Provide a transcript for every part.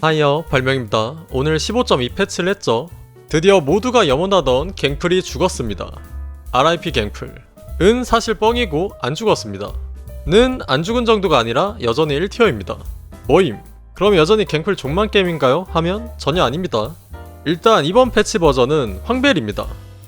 하이어 발명입니다. 오늘 15.2 패치를 했죠. 드디어 모두가 염원하던 갱플이 죽었습니다. RIP 갱플. 은 사실 뻥이고 안 죽었습니다. 는 안 죽은 정도가 아니라 여전히 1티어입니다. 뭐임? 그럼 여전히 갱플 종만 게임인가요? 하면 전혀 아닙니다. 일단 이번 패치 버전은 황벨입니다.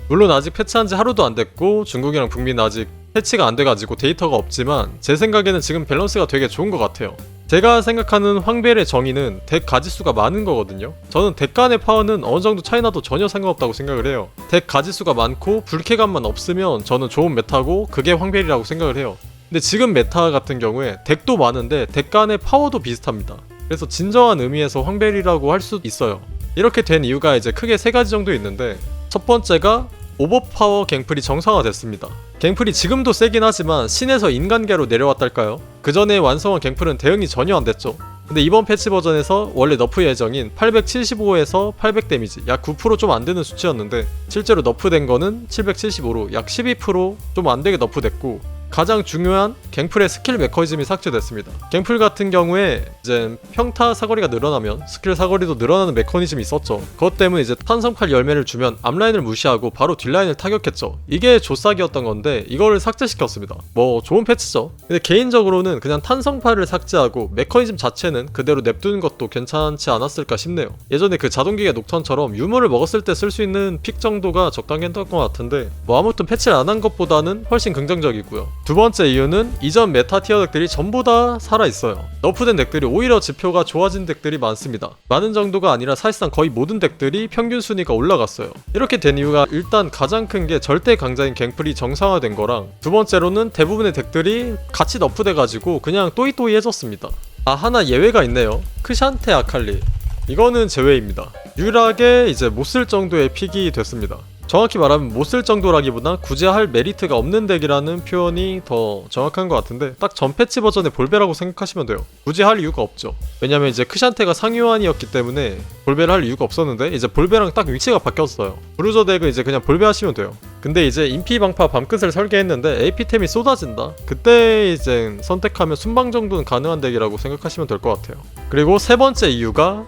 물론 아직 패치한 지 하루도 안 됐고 중국이랑 북미는 아직 패치가 안 돼가지고 데이터가 없지만 제 생각에는 지금 밸런스가 되게 좋은 것 같아요. 제가 생각하는 황벨의 정의는 덱 가지수가 많은 거거든요. 저는 덱 간의 파워는 어느 정도 차이 나도 전혀 상관없다고 생각을 해요. 덱 가지수가 많고 불쾌감만 없으면 저는 좋은 메타고 그게 황벨이라고 생각을 해요. 근데 지금 메타 같은 경우에 덱도 많은데 덱 간의 파워도 비슷합니다. 그래서 진정한 의미에서 황벨이라고 할 수 있어요. 이렇게 된 이유가 이제 크게 세 가지 정도 있는데 첫 번째가 오버파워 갱플이 정상화됐습니다. 갱플이 지금도 세긴 하지만 신에서 인간계로 내려왔달까요? 그 전에 완성한 갱플은 대응이 전혀 안 됐죠. 근데 이번 패치 버전에서 원래 너프 예정인 875에서 800 데미지 약 9%좀 안 되는 수치였는데 실제로 너프된 거는 775로 약 12%좀 안 되게 너프됐고 가장 중요한 갱플의 스킬 메커니즘이 삭제됐습니다. 갱플 같은 경우에 이제 평타 사거리가 늘어나면 스킬 사거리도 늘어나는 메커니즘이 있었죠. 그것 때문에 이제 탄성칼 열매를 주면 앞라인을 무시하고 바로 뒷라인을 타격했죠. 이게 조싹이었던 건데 이거를 삭제시켰습니다. 뭐 좋은 패치죠. 근데 개인적으로는 그냥 탄성팔을 삭제하고 메커니즘 자체는 그대로 냅두는 것도 괜찮지 않았을까 싶네요. 예전에 그 자동기계 녹턴처럼 유물을 먹었을 때 쓸 수 있는 픽 정도가 적당했던 것 같은데 뭐 아무튼 패치를 안 한 것보다는 훨씬 긍정적이고요. 두 번째 이유는 이전 메타 티어 덱들이 전부 다 살아있어요. 너프된 덱들이 오히려 지표가 좋아진 덱들이 많습니다. 많은 정도가 아니라 사실상 거의 모든 덱들이 평균 순위가 올라갔어요. 이렇게 된 이유가 일단 가장 큰 게 절대 강자인 갱플이 정상화된 거랑 두 번째로는 대부분의 덱들이 같이 너프돼가지고 그냥 또이또이해졌습니다. 아 하나 예외가 있네요. 크샨테 아칼리. 이거는 제외입니다. 유일하게 이제 못 쓸 정도의 픽이 됐습니다. 정확히 말하면 못 쓸 정도라기보다 굳이 할 메리트가 없는 덱이라는 표현이 더 정확한 것 같은데 딱 전 패치 버전의 볼베라고 생각하시면 돼요. 굳이 할 이유가 없죠. 왜냐면 이제 크샨테가 상위환이었기 때문에 볼베를 할 이유가 없었는데 이제 볼베랑 딱 위치가 바뀌었어요. 브루저 덱은 이제 그냥 볼베 하시면 돼요. 근데 이제 인피 방파 밤끝을 설계했는데 AP템이 쏟아진다. 그때 이제 선택하면 순방 정도는 가능한 덱이라고 생각하시면 될 것 같아요. 그리고 세 번째 이유가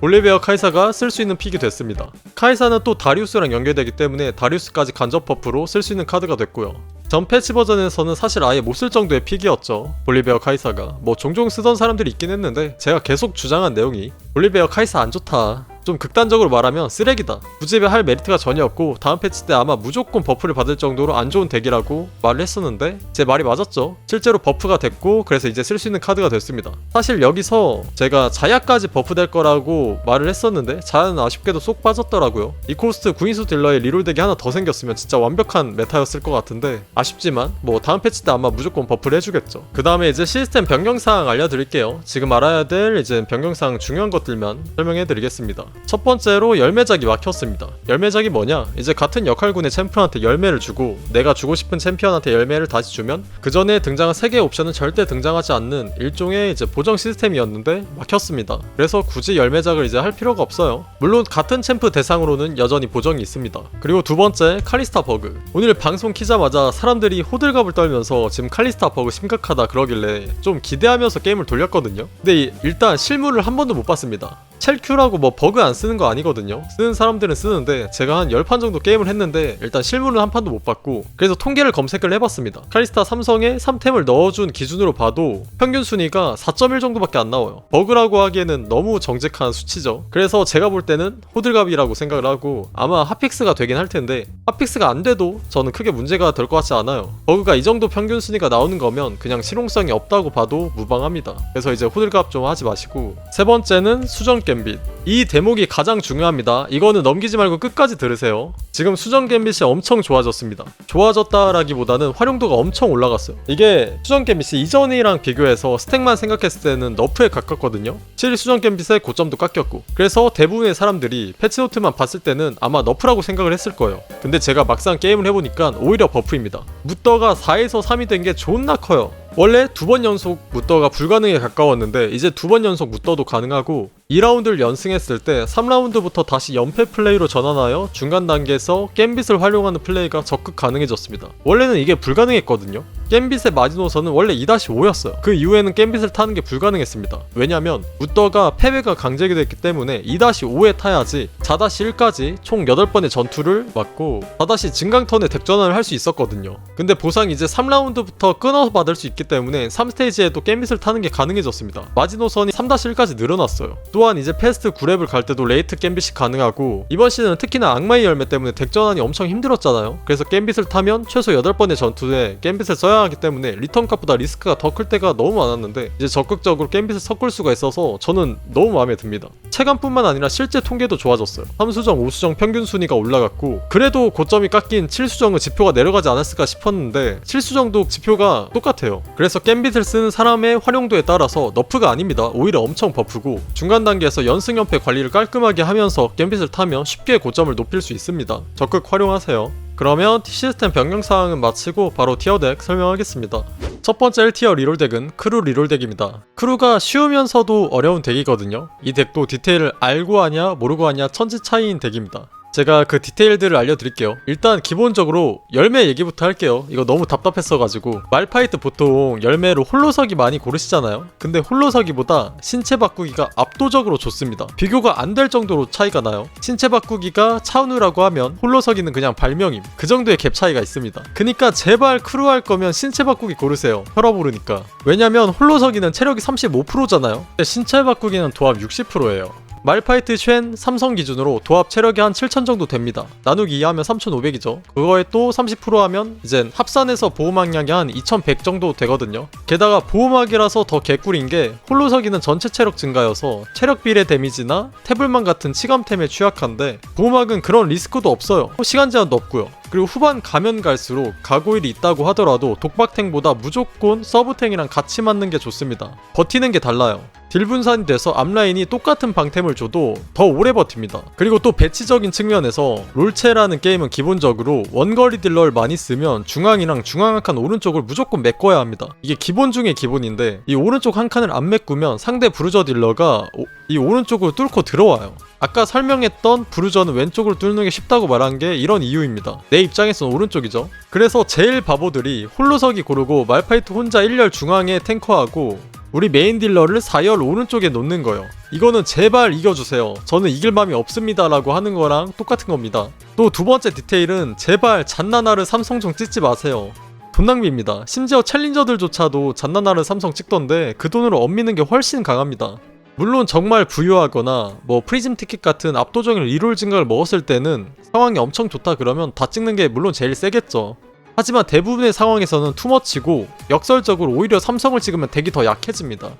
올리베어 카이사가 쓸 수 있는 픽이 됐습니다. 카이사는 또 다리우스랑 연결되기 때문에 다리우스까지 간접 버프로 쓸 수 있는 카드가 됐고요. 전 패치 버전에서는 사실 아예 못 쓸 정도의 픽이었죠. 볼리베어 카이사가. 뭐 종종 쓰던 사람들이 있긴 했는데 제가 계속 주장한 내용이 볼리베어 카이사 안 좋다. 좀 극단적으로 말하면 쓰레기다. 구집에 할 메리트가 전혀 없고 다음 패치 때 아마 무조건 버프를 받을 정도로 안 좋은 덱이라고 말을 했었는데 제 말이 맞았죠. 실제로 버프가 됐고 그래서 이제 쓸 수 있는 카드가 됐습니다. 사실 여기서 제가 자야까지 버프 될 거라고 말을 했었는데 자야는 아쉽게도 쏙 빠졌더라고요. 이 코스트 구인수 딜러의 리롤 덱이 하나 더 생겼으면 진짜 완벽한 메타였을 것 같은데 아쉽지만 뭐 다음 패치 때 아마 무조건 버프를 해주겠죠. 그 다음에 이제 시스템 변경사항 알려드릴게요. 지금 알아야 될 이제 변경사항 중요한 것들만 설명해드리겠습니다. 첫 번째로 열매작이 막혔습니다. 열매작이 뭐냐? 이제 같은 역할군의 챔프한테 열매를 주고 내가 주고 싶은 챔피언한테 열매를 다시 주면 그 전에 등장한 세 개의 옵션은 절대 등장하지 않는 일종의 이제 보정 시스템이었는데 막혔습니다. 그래서 굳이 열매작을 이제 할 필요가 없어요. 물론 같은 챔프 대상으로는 여전히 보정이 있습니다. 그리고 두 번째 칼리스타 버그. 오늘 방송 키자마자 사람들이 호들갑을 떨면서 지금 칼리스타 버그 심각하다 그러길래 좀 기대하면서 게임을 돌렸거든요. 근데 이- 일단 실물을 한 번도 못 봤습니다. 첼큐라고 뭐 버그 안 쓰는 거 아니거든요. 쓰는 사람들은 쓰는데 제가 한 10판 정도 게임을 했는데 일단 실물은 한 판도 못 봤고 그래서 통계를 검색을 해봤습니다. 칼리스타 삼성에 3템을 넣어준 기준으로 봐도 평균 순위가 4.1 정도밖에 안 나와요. 버그라고 하기에는 너무 정직한 수치죠. 그래서 제가 볼 때는 호들갑이라고 생각을 하고 아마 핫픽스가 되긴 할 텐데 핫픽스가 안 돼도 저는 크게 문제가 될 것 같지 않아요. 버그가 이 정도 평균 순위가 나오는 거면 그냥 실용성이 없다고 봐도 무방합니다. 그래서 이제 호들갑 좀 하지 마시고 세 번째는 수정 갬빗. 이 대목이 가장 중요합니다. 이거는 넘기지 말고 끝까지 들으세요. 지금 수정 갬빗이 엄청 좋아졌습니다. 좋아졌다라기보다는 활용도가 엄청 올라갔어요. 이게 수정 갬빗이 이전이랑 비교해서 스택만 생각했을 때는 너프에 가깝거든요. 7 수정 갬빗의 고점도 깎였고 그래서 대부분의 사람들이 패치노트만 봤을 때는 아마 너프라고 생각을 했을 거예요. 근데 제가 막상 게임을 해보니까 오히려 버프입니다. 무더가 4에서 3이 된 게 존나 커요. 원래 두 번 연속 무더가 불가능에 가까웠는데 이제 두 번 연속 무더도 가능하고 2라운드를 연승했을 때 3라운드부터 다시 연패 플레이로 전환하여 중간 단계에서 겜빗을 활용하는 플레이가 적극 가능해졌습니다. 원래는 이게 불가능했거든요. 겜빗의 마지노선은 원래 2-5였어요. 그 이후에는 겜빗을 타는 게 불가능했습니다. 왜냐면 무더가 패배가 강제가 됐기 때문에 2-5에 타야지 4-1까지 총 8번의 전투를 맞고 4- 증강턴에 덱전환을 할 수 있었거든요. 근데 보상 이제 3라운드부터 끊어서 받을 수 있기 때문에 3스테이지에도 겜빗을 타는 게 가능해졌습니다. 마지노선이 3-1까지 늘어났어요. 또한 이제 패스트 9렙을 갈 때도 레이트 겜빗이 가능하고 이번 시즌은 특히나 악마의 열매 때문에 덱전환이 엄청 힘들었잖아요. 그래서 겜빗을 타면 최소 8번의 전투에 겜빗을 써야 하기 때문에 리턴 값보다 리스크가 더 클 때가 너무 많았는데 이제 적극적으로 겜빗을 섞을 수가 있어서 저는 너무 마음에 듭니다. 체감뿐만 아니라 실제 통계도 좋아졌어요. 3수정, 5수정 평균 순위가 올라갔고 그래도 고점이 깎인 7수정은 지표가 내려가지 않았을까 싶었는데 7수정도 지표가 똑같아요. 그래서 겜빗을 쓰는 사람의 활용도에 따라서 너프가 아닙니다. 오히려 엄청 버프고 중간 단계에서 연승 연패 관리를 깔끔하게 하면서 겜빗을 타면 쉽게 고점을 높일 수 있습니다. 적극 활용하세요. 그러면 시스템 변경 사항은 마치고 바로 티어 덱 설명하겠습니다. 첫 번째 1티어 리롤 덱은 크루 리롤 덱입니다. 크루가 쉬우면서도 어려운 덱이거든요. 이 덱도 디테일을 알고 하냐 모르고 하냐 천지 차이인 덱입니다. 제가 그 디테일들을 알려드릴게요. 일단 기본적으로 열매 얘기부터 할게요. 이거 너무 답답했어가지고 말파이트 보통 열매로 홀로서기 많이 고르시잖아요. 근데 홀로서기보다 신체 바꾸기가 압도적으로 좋습니다. 비교가 안 될 정도로 차이가 나요. 신체 바꾸기가 차우누라고 하면 홀로서기는 그냥 발명임. 그 정도의 갭 차이가 있습니다. 그니까 제발 크루 할 거면 신체 바꾸기 고르세요. 혈압 오르니까. 왜냐면 홀로서기는 체력이 35%잖아요. 근데 신체 바꾸기는 도합 60%예요. 말파이트 쉔 삼성 기준으로 도합 체력이 한 7,000 정도 됩니다. 나누기 2하면 3,500이죠. 그거에 또 30% 하면 이젠 합산해서 보호막량이 한 2,100 정도 되거든요. 게다가 보호막이라서 더 개꿀인 게 홀로서기는 전체 체력 증가여서 체력 비례 데미지나 태블만 같은 치감템에 취약한데 보호막은 그런 리스크도 없어요. 시간 제한도 없고요. 그리고 후반 가면 갈수록 가고일이 있다고 하더라도 독박탱보다 무조건 서브탱이랑 같이 맞는 게 좋습니다. 버티는 게 달라요. 딜 분산이 돼서 앞라인이 똑같은 방템을 줘도 더 오래 버팁니다. 그리고 또 배치적인 측면에서 롤체라는 게임은 기본적으로 원거리 딜러를 많이 쓰면 중앙이랑 중앙 한칸 오른쪽을 무조건 메꿔야 합니다. 이게 기본 중에 기본인데 이 오른쪽 한 칸을 안 메꾸면 상대 브루저 딜러가 오- 이 오른쪽으로 뚫고 들어와요. 아까 설명했던 브루저는 왼쪽으로 뚫는 게 쉽다고 말한 게 이런 이유입니다. 내 입장에서는 오른쪽이죠. 그래서 제일 바보들이 홀로서기 고르고 말파이트 혼자 1열 중앙에 탱커하고 우리 메인 딜러를 4열 오른쪽에 놓는 거예요. 이거는 제발 이겨주세요. 저는 이길 맘이 없습니다 라고 하는 거랑 똑같은 겁니다. 또 두 번째 디테일은 제발 잔나나를 삼성종 찍지 마세요. 돈 낭비입니다. 심지어 챌린저들조차도 잔나나를 삼성 찍던데 그 돈으로 엇미는 게 훨씬 강합니다. 물론 정말 부유하거나 뭐 프리즘 티켓 같은 압도적인 리롤 증가를 먹었을 때는 상황이 엄청 좋다 그러면 다 찍는 게 물론 제일 세겠죠. 하지만 대부분의 상황에서는 투머치고 역설적으로 오히려 삼성을 찍으면 덱이 더 약해집니다.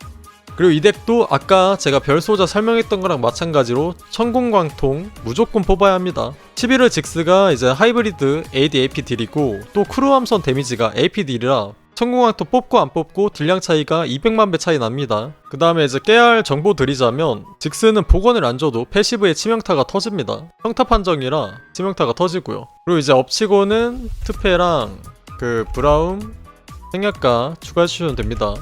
그리고 이 덱도 아까 제가 별소자 설명했던 거랑 마찬가지로 천공광통 무조건 뽑아야 합니다. 11월 직스가 이제 하이브리드 AD AP 딜이고 또 크루함선 데미지가 AP 딜이라 천공광통 뽑고 안 뽑고 딜량 차이가 200만 배 차이 납니다. 그 다음에 이제 깨알 정보 드리자면 직스는 복원을 안 줘도 패시브의 치명타가 터집니다. 평타 판정이라 치명타가 터지고요. 그리고 이제 업치고는 트페랑 그 브라움 생략가 추가해 주시면 됩니다.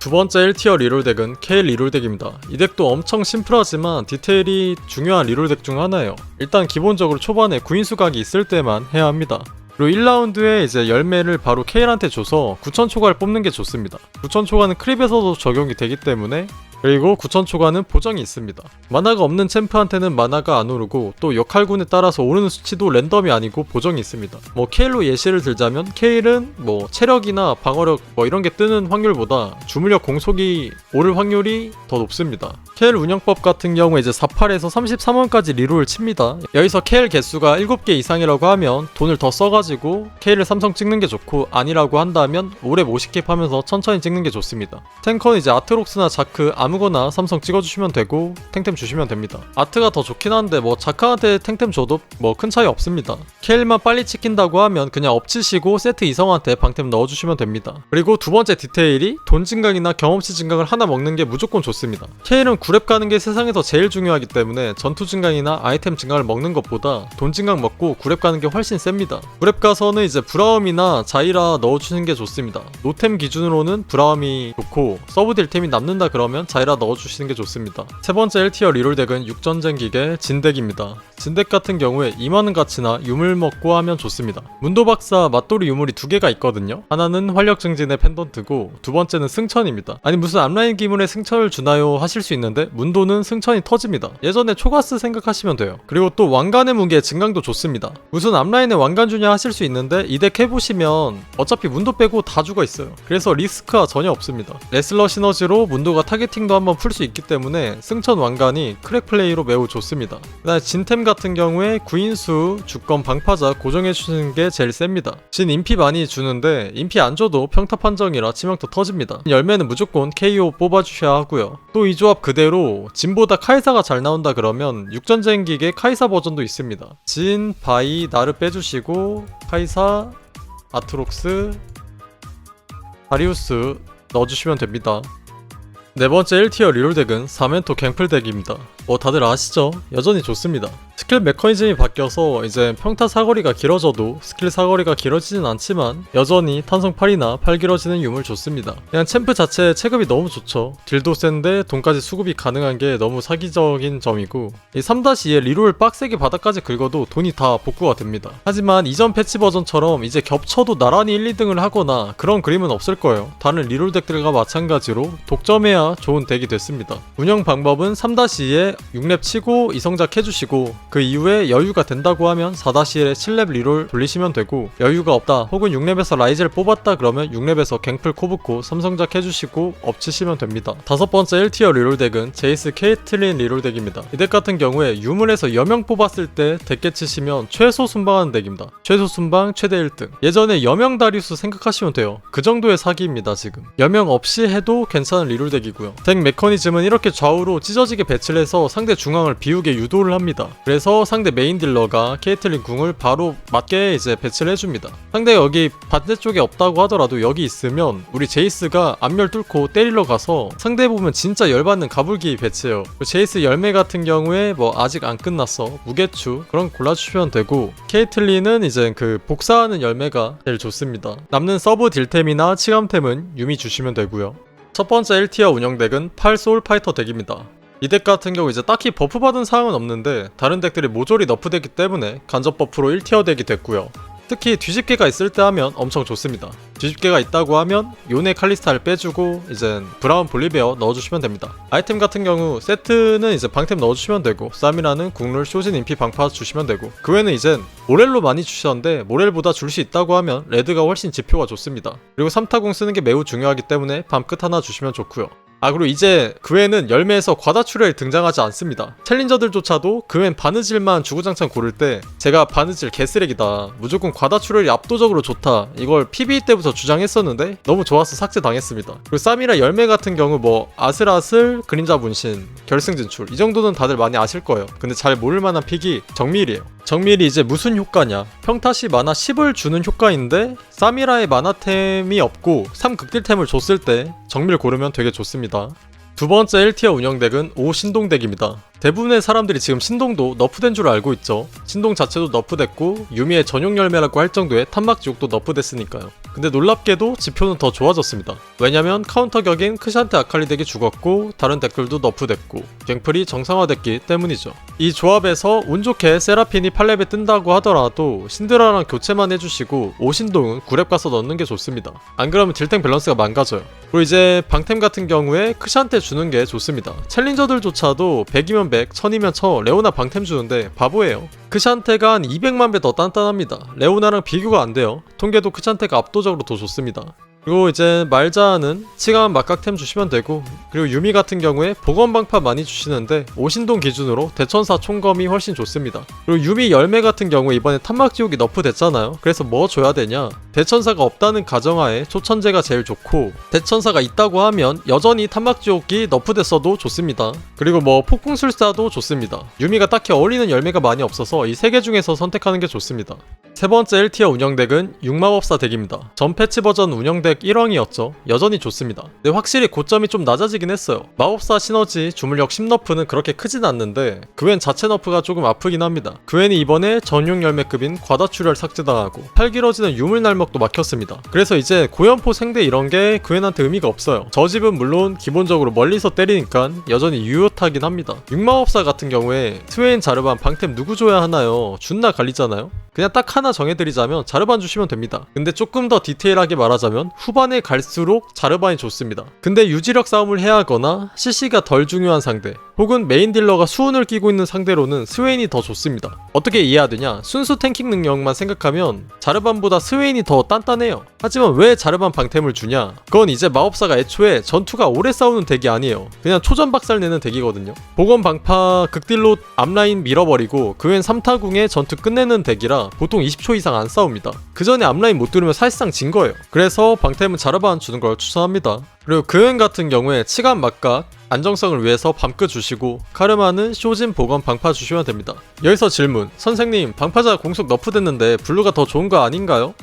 두 번째 1티어 리롤 덱은 K 리롤 덱입니다. 이 덱도 엄청 심플하지만 디테일이 중요한 리롤 덱 중 하나예요. 일단 기본적으로 초반에 구인수 각이 있을 때만 해야 합니다. 그리고 1라운드에 이제 열매를 바로 K한테 줘서 9천 초과를 뽑는 게 좋습니다. 9천 초과는 크립에서도 적용이 되기 때문에 그리고 9천 초과는 보정이 있습니다. 만화가 없는 챔프한테는 만화가 안 오르고 또 역할군에 따라서 오르는 수치도 랜덤이 아니고 보정이 있습니다. 뭐 케일로 예시를 들자면 케일은 뭐 체력이나 방어력 뭐 이런 게 뜨는 확률보다 주물력 공속이 오를 확률이 더 높습니다. 케일 운영법 같은 경우에 이제 48에서 33원까지 리롤을 칩니다. 여기서 케일 개수가 7개 이상이라고 하면 돈을 더 써가지고 케일을 삼성 찍는 게 좋고 아니라고 한다면 오래 50캡 하면서 천천히 찍는 게 좋습니다. 탱커는 이제 아트록스나 자크 아무거나 삼성 찍어주시면 되고 탱템 주시면 됩니다. 아트가 더 좋긴 한데 뭐 자크한테 탱템 줘도 뭐 큰 차이 없습니다. 케일만 빨리 찍힌다고 하면 그냥 엎치시고 세트 이성한테 방템 넣어주시면 됩니다. 그리고 두 번째 디테일이 돈 증강이나 경험치 증강을 하나 먹는 게 무조건 좋습니다. 케일은 9렙 가는 게 세상에서 제일 중요하기 때문에 전투 증강이나 아이템 증강을 먹는 것보다 돈 증강 먹고 9렙 가는 게 훨씬 셉니다. 9렙 가서는 이제 브라움이나 자이라 넣어주는 게 좋습니다. 노템 기준으로는 브라움이 좋고 서브 딜 템이 남는다 그러면 자이라 자이라 넣어주시는 게 좋습니다. 세 번째 1티어 리롤 덱은 육전쟁 기계 진덱입니다. 진덱 같은 경우에 2만원 가치나 유물 먹고 하면 좋습니다. 문도박사 맞돌이 유물이 두 개가 있거든요. 하나는 활력 증진의 펜던트고 두 번째는 승천입니다. 아니 무슨 앞라인 기물에 승천을 주나요 하실 수 있는데 문도는 승천이 터집니다. 예전에 초가스 생각하시면 돼요. 그리고 또 왕관의 무게 증강도 좋습니다. 무슨 앞라인에 왕관 주냐 하실 수 있는데 이 덱 해보시면 어차피 문도 빼고 다 죽어 있어요. 그래서 리스크가 전혀 없습니다. 레슬러 시너지로 문도가 타겟팅 도 한번 풀 수 있기 때문에 승천 왕관이 크랙 플레이로 매우 좋습니다. 그다음에 진템 같은 경우에 구인수, 주권, 방파자 고정해주시는 게 제일 셉니다. 진 인피 많이 주는데 인피 안 줘도 평타 판정이라 치명타 터집니다. 열매는 무조건 KO 뽑아주셔야 하고요. 또 이 조합 그대로 진보다 카이사가 잘 나온다 그러면 육전쟁 기계 카이사 버전도 있습니다. 진, 바이, 나를 빼주시고 카이사, 아트록스, 다리우스 넣어주시면 됩니다. 네 번째 1티어 리롤 덱은 사멘토 갱플 덱입니다. 뭐 다들 아시죠? 여전히 좋습니다. 스킬 메커니즘이 바뀌어서 이제 평타 사거리가 길어져도 스킬 사거리가 길어지진 않지만 여전히 탄성 8이나 팔 길어지는 유물 좋습니다. 그냥 챔프 자체 체급이 너무 좋죠. 딜도 센데 돈까지 수급이 가능한 게 너무 사기적인 점이고 이 3-2에 리롤 빡세게 바닥까지 긁어도 돈이 다 복구가 됩니다. 하지만 이전 패치 버전처럼 이제 겹쳐도 나란히 1, 2등을 하거나 그런 그림은 없을 거예요. 다른 리롤 덱들과 마찬가지로 독점해야 좋은 덱이 됐습니다. 운영 방법은 3-2에 6렙 치고 이성작 해주시고 그 이후에 여유가 된다고 하면 4-1에 7렙 리롤 돌리시면 되고 여유가 없다 혹은 6렙에서 라이즈를 뽑았다 그러면 6렙에서 갱플 코브코 삼성작 해주시고 엎치시면 됩니다. 다섯 번째 1티어 리롤 덱은 제이스 케이틀린 리롤 덱입니다. 이 덱 같은 경우에 유물에서 여명 뽑았을 때 덱게 치시면 최소 순방하는 덱입니다. 최소 순방 최대 1등. 예전에 여명 다리우스 생각하시면 돼요. 그 정도의 사기입니다 지금. 여명 없이 해도 괜찮은 리롤 덱이고요. 덱 메커니즘은 이렇게 좌우로 찢어지게 배치를 해서 상대 중앙을 비우게 유도를 합니다. 그래서 상대 메인 딜러가 케이틀린 궁을 바로 맞게 이제 배치를 해줍니다. 상대가 여기 반대쪽에 없다고 하더라도 여기 있으면 우리 제이스가 앞멸 뚫고 때리러 가서 상대 보면 진짜 열받는 가불기 배치예요. 그리고 제이스 열매 같은 경우에 뭐 아직 안 끝났어 무게추 그런 골라주시면 되고 케이틀린은 이제 그 복사하는 열매가 제일 좋습니다. 남는 서브 딜템이나 치감템은 유미 주시면 되고요. 첫 번째 1티어 운영 덱은 8 소울 파이터 덱입니다. 이 덱 같은 경우 이제 딱히 버프 받은 사항은 없는데 다른 덱들이 모조리 너프되기 때문에 간접 버프로 1티어 덱이 됐고요. 특히 뒤집개가 있을 때 하면 엄청 좋습니다. 뒤집개가 있다고 하면 요네 칼리스타를 빼주고 이제 브라운 볼리베어 넣어주시면 됩니다. 아이템 같은 경우 세트는 이제 방템 넣어주시면 되고 쌈이라는 국룰 쇼진 인피 방파 주시면 되고 그 외에는 이젠 모렐로 많이 주시던데 모렐보다 줄 수 있다고 하면 레드가 훨씬 지표가 좋습니다. 그리고 3타공 쓰는 게 매우 중요하기 때문에 밤 끝 하나 주시면 좋고요. 아 그리고 이제 그 외에는 열매에서 과다출혈이 등장하지 않습니다. 챌린저들조차도 그 외엔 바느질만 주구장창 고를 때 제가 바느질 개쓰레기다 무조건 과다출혈이 압도적으로 좋다 이걸 PB 때부터 주장했었는데 너무 좋아서 삭제당했습니다. 그리고 쌈이라 열매 같은 경우 뭐 아슬아슬 그림자 분신 결승 진출 이 정도는 다들 많이 아실 거예요. 근데 잘 모를 만한 픽이 정밀이에요. 정밀이 이제 무슨 효과냐? 평타시 만화 10을 주는 효과인데 사미라의 만화템이 없고 3극딜템을 줬을 때 정밀 고르면 되게 좋습니다. 두 번째 1티어 운영덱은 5 신동덱입니다. 대부분의 사람들이 지금 신동도 너프된 줄 알고 있죠. 신동 자체도 너프됐고 유미의 전용 열매라고 할 정도의 탐막 지옥도 너프됐으니까요 근데 놀랍게도 지표는 더 좋아졌습니다 왜냐면 카운터 격인 크샨테 아칼리 덱이 죽었고 다른 덱들도 너프됐고 갱플이 정상화됐기 때문이죠 이 조합에서 운 좋게 세라핀이 8렙에 뜬다고 하더라도 신드라랑 교체만 해주시고 오신동은 9렙 가서 넣는 게 좋습니다. 안 그러면 딜탱 밸런스가 망가져요. 그리고 이제 방템 같은 경우에 크샨테 주는 게 좋습니다. 챌린저들조차도 100이면 100, 1000이면 1000 레오나 방템 주는데 바보예요. 크샨테가 한 200만 배 더 단단합니다. 레오나랑 비교가 안 돼요. 통계도 크샨테가 압도적으로 더 좋습니다. 그리고 이제 말자는 치가만 막각템 주시면 되고 그리고 유미 같은 경우에 보건방파 많이 주시는데 오신동 기준으로 대천사 총검이 훨씬 좋습니다. 그리고 유미 열매 같은 경우에 이번에 탐막지옥이 너프 됐잖아요. 그래서 뭐 줘야 되냐? 대천사가 없다는 가정하에 초천재가 제일 좋고 대천사가 있다고 하면 여전히 탐막지옥이 너프 됐어도 좋습니다. 그리고 뭐 폭풍술사도 좋습니다. 유미가 딱히 어울리는 열매가 많이 없어서 이 세 개 중에서 선택하는 게 좋습니다. 세 번째 1티어 운영덱은 육마법사 덱입니다. 전 패치 버전 운영덱 운영덱 1왕이었죠. 여전히 좋습니다. 근데 확실히 고점이 좀 낮아지긴 했어요. 마법사 시너지, 주물력 10너프는 그렇게 크진 않는데 그웬 자체 너프가 조금 아프긴 합니다. 그웬이 이번에 전용 열매급인 과다출혈 삭제당하고 팔 길어지는 유물 날먹도 막혔습니다. 그래서 이제 고연포 생대 이런 게 그웬한테 의미가 없어요. 저 집은 물론 기본적으로 멀리서 때리니까 여전히 유효하긴 합니다. 육마법사 같은 경우에 트웨인 자르반 방템 누구 줘야 하나요? 준나 갈리잖아요? 그냥 딱 하나 정해드리자면 자르반 주시면 됩니다. 근데 조금 더 디테일하게 말하자면 후반에 갈수록 자르반이 좋습니다. 근데 유지력 싸움을 해야 하거나 CC가 덜 중요한 상대 혹은 메인 딜러가 수운을 끼고 있는 상대로는 스웨인이 더 좋습니다. 어떻게 이해해야 되냐? 순수 탱킹 능력만 생각하면 자르반보다 스웨인이 더 단단해요. 하지만 왜 자르반 방템을 주냐? 그건 이제 마법사가 애초에 전투가 오래 싸우는 덱이 아니에요. 그냥 초전 박살 내는 덱이거든요. 보건 방파 극딜로 앞라인 밀어버리고 그웬 3타궁에 전투 끝내는 덱이라 보통 20초 이상 안 싸웁니다. 그 전에 앞라인 못 뚫으면 사실상 진 거예요. 그래서 방템은 자르반 주는 걸 추천합니다. 그리고 그웬 같은 경우에 치간 막각 안정성을 위해서 밤끝 주시고 카르마는 쇼진 보건 방파 주시면 됩니다. 여기서 질문 선생님 방파자 공속 너프됐는데 블루가 더 좋은 거 아닌가요?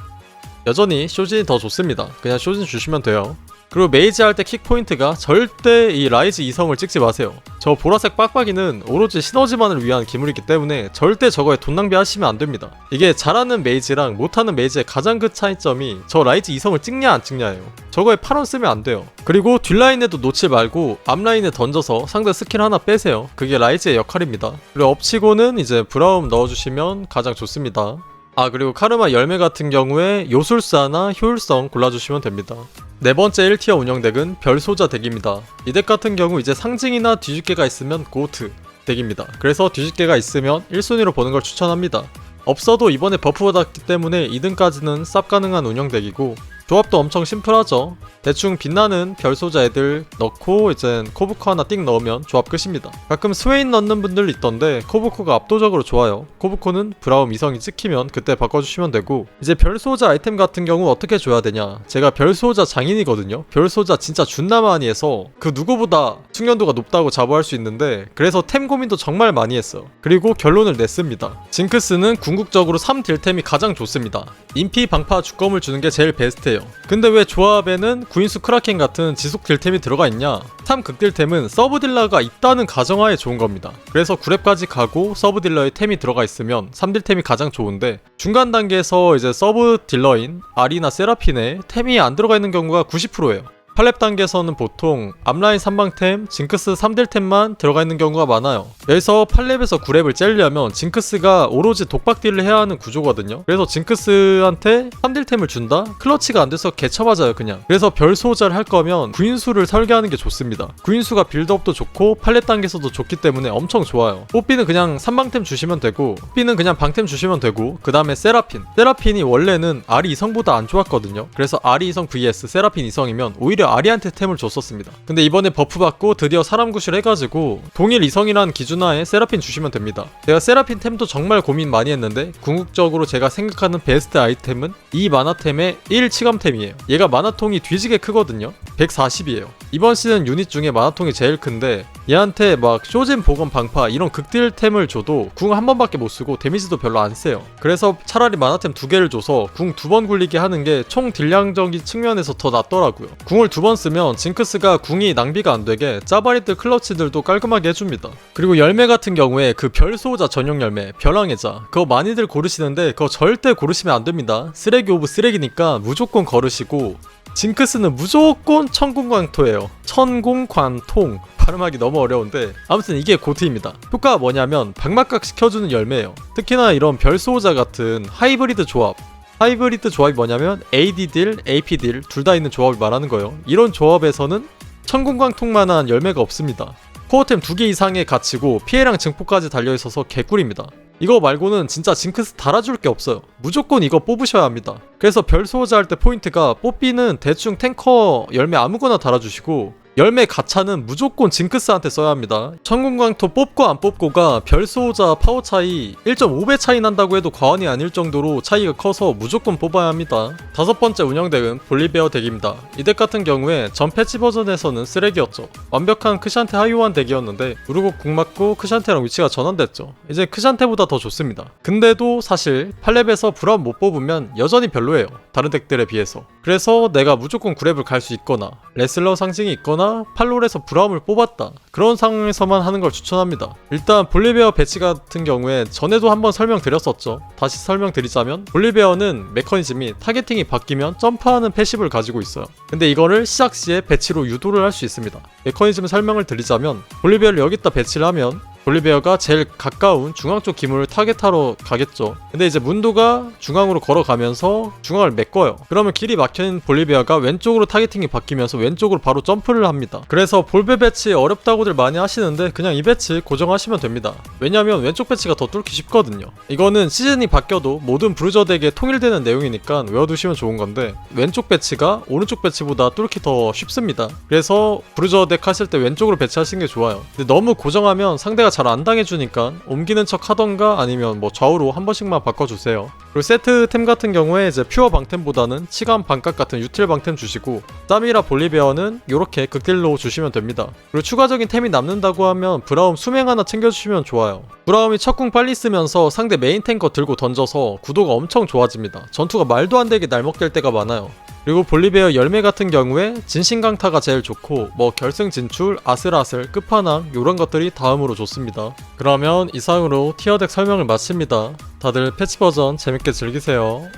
여전히 쇼진이 더 좋습니다. 그냥 쇼진 주시면 돼요. 그리고 메이지 할 때 킥 포인트가 절대 이 라이즈 이성을 찍지 마세요. 저 보라색 빡빡이는 오로지 시너지만을 위한 기물이기 때문에 절대 저거에 돈 낭비하시면 안 됩니다. 이게 잘하는 메이지랑 못하는 메이지의 가장 큰 차이점이 저 라이즈 이성을 찍냐 안 찍냐예요. 저거에 8원 쓰면 안 돼요. 그리고 뒷라인에도 놓지 말고 앞라인에 던져서 상대 스킬 하나 빼세요. 그게 라이즈의 역할입니다. 그리고 엎치고는 이제 브라움 넣어주시면 가장 좋습니다. 아 그리고 카르마 열매 같은 경우에 요술사나 효율성 골라주시면 됩니다. 네 번째 1티어 운영 덱은 별소자 덱입니다. 이 덱 같은 경우 이제 상징이나 뒤집개가 있으면 고트 덱입니다. 그래서 뒤집개가 있으면 1순위로 보는 걸 추천합니다. 없어도 이번에 버프 받았기 때문에 2등까지는 쌉 가능한 운영 덱이고 조합도 엄청 심플하죠. 대충 빛나는 별 소자 애들 넣고 이젠 코브코 하나 띵 넣으면 조합 끝입니다. 가끔 스웨인 넣는 분들 있던데 코브코가 압도적으로 좋아요. 코브코는 브라움 이성이 찍히면 그때 바꿔주시면 되고 이제 별 소자 아이템 같은 경우 어떻게 줘야 되냐 제가 별 소자 장인이거든요. 별 소자 진짜 준나 많이 해서 그 누구보다 숙련도가 높다고 자부할 수 있는데 그래서 템 고민도 정말 많이 했어요. 그리고 결론을 냈습니다. 징크스는 궁극적으로 3딜템이 가장 좋습니다. 인피 방파 주검을 주는 게 제일 베스트예요. 근데 왜 조합에는 구인수 크라켄 같은 지속 딜템이 들어가 있냐? 3 극 딜템은 서브 딜러가 있다는 가정하에 좋은 겁니다. 그래서 9렙까지 가고 서브 딜러의 템이 들어가 있으면 3딜템이 가장 좋은데 중간 단계에서 이제 서브 딜러인 아리나 세라핀에 템이 안 들어가 있는 경우가 90%예요. 8렙 단계에서는 보통 앞라인 3방템, 징크스 3딜템만 들어가 있는 경우가 많아요. 여기서 8렙에서 9렙을 째려면 징크스가 오로지 독박딜을 해야 하는 구조거든요. 그래서 징크스한테 3딜템을 준다? 클러치가 안 돼서 개쳐맞아요 그냥. 그래서 별 소자를 할 거면 구인수를 설계하는 게 좋습니다. 구인수가 빌드업도 좋고 8렙 단계에서도 좋기 때문에 엄청 좋아요. 뽀삐는 그냥 3방템 주시면 되고 뽀삐는 그냥 방템 주시면 되고 그 다음에 세라핀. 세라핀이 원래는 아리 이성보다 안 좋았거든요. 그래서 아리 이성 vs 세라핀 이성이면 오히려 아리한테 템을 줬었습니다. 근데 이번에 버프 받고 드디어 사람 구실 해가지고 동일 이성이라는 기준하에 세라핀 주시면 됩니다. 제가 세라핀 템도 정말 고민 많이 했는데 궁극적으로 제가 생각하는 베스트 아이템은 이 마나템의 1 치감템이에요. 얘가 마나통이 뒤지게 크거든요. 140이에요. 이번 시즌 유닛 중에 마나통이 제일 큰데 얘한테 막 쇼진 보건 방파 이런 극딜템을 줘도 궁 한 번밖에 못 쓰고 데미지도 별로 안 세요. 그래서 차라리 마나템 두 개를 줘서 궁 두 번 굴리게 하는 게 총 딜량적인 측면에서 더 낫더라고요. 궁을 두 번 쓰면 징크스가 궁이 낭비가 안 되게 짜바리들 클러치들도 깔끔하게 해줍니다. 그리고 열매 같은 경우에 그 별소자 전용 열매 별왕의자 그거 많이들 고르시는데 그거 절대 고르시면 안 됩니다. 쓰레기 오브 쓰레기니까 무조건 거르시고 징크스는 무조건 천공광토예요. 천공관통 발음하기 너무 어려운데 아무튼 이게 고트입니다. 효과가 뭐냐면 방막각 시켜주는 열매예요. 특히나 이런 별소자 같은 하이브리드 조합 하이브리드 조합이 뭐냐면 AD 딜, AP 딜 둘 다 있는 조합을 말하는 거예요. 이런 조합에서는 천공광통만한 열매가 없습니다. 코어템 두 개 이상의 가치고 피해량 증폭까지 달려있어서 개꿀입니다. 이거 말고는 진짜 징크스 달아줄 게 없어요. 무조건 이거 뽑으셔야 합니다. 그래서 별소자 할 때 포인트가 뽀삐는 대충 탱커 열매 아무거나 달아주시고 열매 가차는 무조건 징크스한테 써야 합니다. 천궁광토 뽑고 안 뽑고가 별 수호자 파워 차이 1.5배 차이 난다고 해도 과언이 아닐 정도로 차이가 커서 무조건 뽑아야 합니다. 다섯 번째 운영덱은 볼리베어 덱입니다. 이 덱 같은 경우에 전 패치 버전에서는 쓰레기였죠. 완벽한 크샨테 하이오한 덱이었는데 우르곡 궁 맞고 크샨테랑 위치가 전환됐죠. 이제 크샨테보다 더 좋습니다. 근데도 사실 8렙에서 브라운 못 뽑으면 여전히 별로예요. 다른 덱들에 비해서. 그래서 내가 무조건 9렙을 갈 수 있거나 레슬러 상징이 있거나 팔롤에서 브라움을 뽑았다. 그런 상황에서만 하는 걸 추천합니다. 일단 볼리베어 배치 같은 경우에 전에도 한번 설명드렸었죠. 다시 설명드리자면 볼리베어는 메커니즘이 타겟팅이 바뀌면 점프하는 패시브를 가지고 있어요. 근데 이거를 시작 시에 배치로 유도를 할 수 있습니다. 메커니즘 설명을 드리자면 볼리베어를 여기다 배치를 하면 볼리베어가 제일 가까운 중앙 쪽 기물을 타겟하러 가겠죠. 근데 이제 문도가 중앙으로 걸어가면서 중앙을 메꿔요. 그러면 길이 막힌 볼리베어가 왼쪽으로 타겟팅이 바뀌면서 왼쪽으로 바로 점프를 합니다. 그래서 볼베 배치 어렵다고들 많이 하시는데 그냥 이 배치 고정하시면 됩니다. 왜냐면 왼쪽 배치가 더 뚫기 쉽거든요. 이거는 시즌이 바뀌어도 모든 브루저 덱에 통일되는 내용이니까 외워두시면 좋은 건데 왼쪽 배치가 오른쪽 배치보다 뚫기 더 쉽습니다. 그래서 브루저 덱 하실 때 왼쪽으로 배치하시는 게 좋아요. 근데 너무 고정하면 상대가 잘 안 당해주니까 옮기는 척 하던가 아니면 뭐 좌우로 한 번씩만 바꿔주세요. 그리고 세트템 같은 경우에 이제 퓨어 방템보다는 치감 반값 같은 유틸 방템 주시고 땀이라 볼리베어는 이렇게 극딜로 주시면 됩니다. 그리고 추가적인 템이 남는다고 하면 브라움 수맹 하나 챙겨주시면 좋아요. 브라움이 첫궁 빨리 쓰면서 상대 메인 탱커 들고 던져서 구도가 엄청 좋아집니다. 전투가 말도 안 되게 날먹될 때가 많아요. 그리고 볼리베어 열매 같은 경우에 진신강타가 제일 좋고 뭐 결승 진출, 아슬아슬, 끝판왕 요런 것들이 다음으로 좋습니다. 그러면 이상으로 티어덱 설명을 마칩니다. 다들 패치 버전 재밌게 즐기세요.